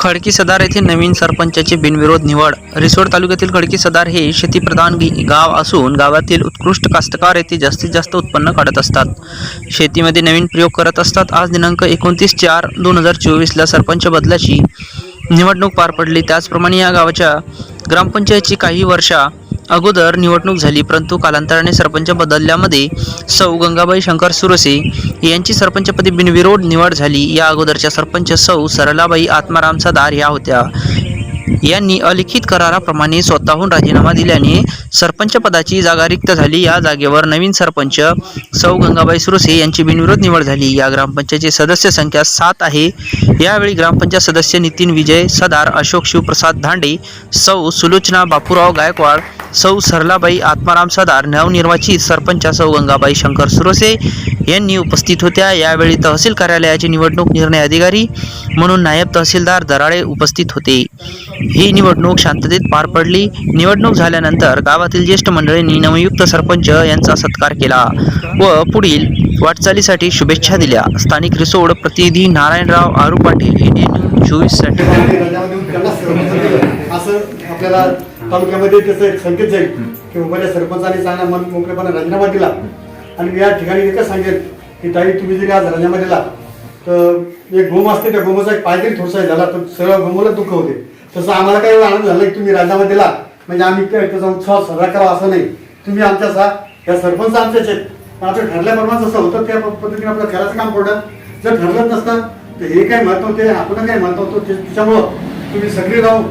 खडकी सदार येथे नवीन सरपंचाची बिनविरोध निवड. रिसोड तालुक्यातील खडकी सदार हे शेतीप्रधान गी- गाव असून गावातील उत्कृष्ट कास्तकार येथे जास्तीत जास्त उत्पन्न काढत असतात. शेतीमध्ये नवीन प्रयोग करत असतात. आज दिनांक एकोणतीस चार दोन हजार चोवीसला सरपंच बदलाची निवडणूक पार पडली. त्याचप्रमाणे या गावाच्या ग्रामपंचायतची काही वर्षा अगोदर निवडणूक झाली परंतु कालांतराने सरपंच बदलल्यामध्ये सौ गंगाबाई शंकर सुरसे यांची सरपंचपदी बिनविरोध निवड झाली. या अगोदरच्या सरपंच सौ सरलाबाई आत्माराम सदार ह्या होत्या. यांनी अलिखित कराराप्रमाणे स्वतःहून राजीनामा दिल्याने सरपंच पदाची जागा रिक्त झाली. या जागेवर नवीन सरपंच सौ गंगाबाई सुरसे यांची बिनविरोध निवड झाली. या ग्रामपंचायतची सदस्य संख्या सात आहे. यावेळी ग्रामपंचायत सदस्य नितीन विजय सदार अशोक शिवप्रसाद धांडे सौ सुलोचना बापूराव गायकवाड सौ सरलाबाई आत्माराम सदार नवनिर्वाचित सरपंच सौ गंगाबाई शंकर सुरोसे यांनी उपस्थित होत्या. यावेळी तहसील कार्यालयाचे निवडणूक निर्णय अधिकारी म्हणून नायब तहसीलदार दराळे उपस्थित होते. ही निवडणूक शांततेत पार पडली. निवडणूक झाल्यानंतर गावातील ज्येष्ठ मंडळींनी नवयुक्त सरपंच यांचा सत्कार केला व पुढील वाटचालीसाठी शुभेच्छा दिल्या. स्थानिक रिसोड प्रतिनिधी नारायणराव आरू पाटील इंडियन न्यूज चोवीससाठी तालुक्यामध्ये त्याचं एक संकेत जाईल की उभाल्या सरपंचाने चांगला मन मोकळेपणा राजीनामा दिला आणि मी या ठिकाणी एकच सांगेल की ताई तुम्ही जरी आज राजीनामा दिला तर एक गोम असते त्या गोमाचा एक पाय जरी थोडासा झाला तर सगळं गोमोला दुःख होते. तसं आम्हाला काही आनंद झाला की तुम्ही राजीनामा दिला म्हणजे आम्ही त्याचा उत्साह साजरा करावा असं नाही. तुम्ही आमच्या सा या सरपंच आमच्याच आहेत. पण आपलं ठरल्याप्रमाणे जसं होतं त्या पद्धतीने आपलं करायचं काम पडलं जर ठरलंच नसतं तर हे काय महत्त्व ते आपण काय महत्त्व होतं ते- त्याच्यामुळं तुम्ही सगळे राहून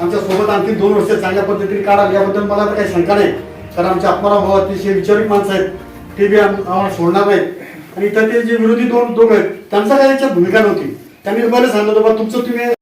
आमच्यासोबत आणखी दोन वर्ष चांगल्या पद्धतीने काढाल याबद्दल मला तर काही शंका नाही. कारण आमच्या आत्माराम भाऊ अतिशय विचारिक माणसं आहेत. ते बी आम- आम्हाला सोडणार नाहीत. आणि इतर ते जे विरोधी दोन दोघं आहेत त्यांचा काही याच्यात भूमिका नव्हती. त्यांनी तुम्हाला सांगितलं होतं बा तुमचं तुम्ही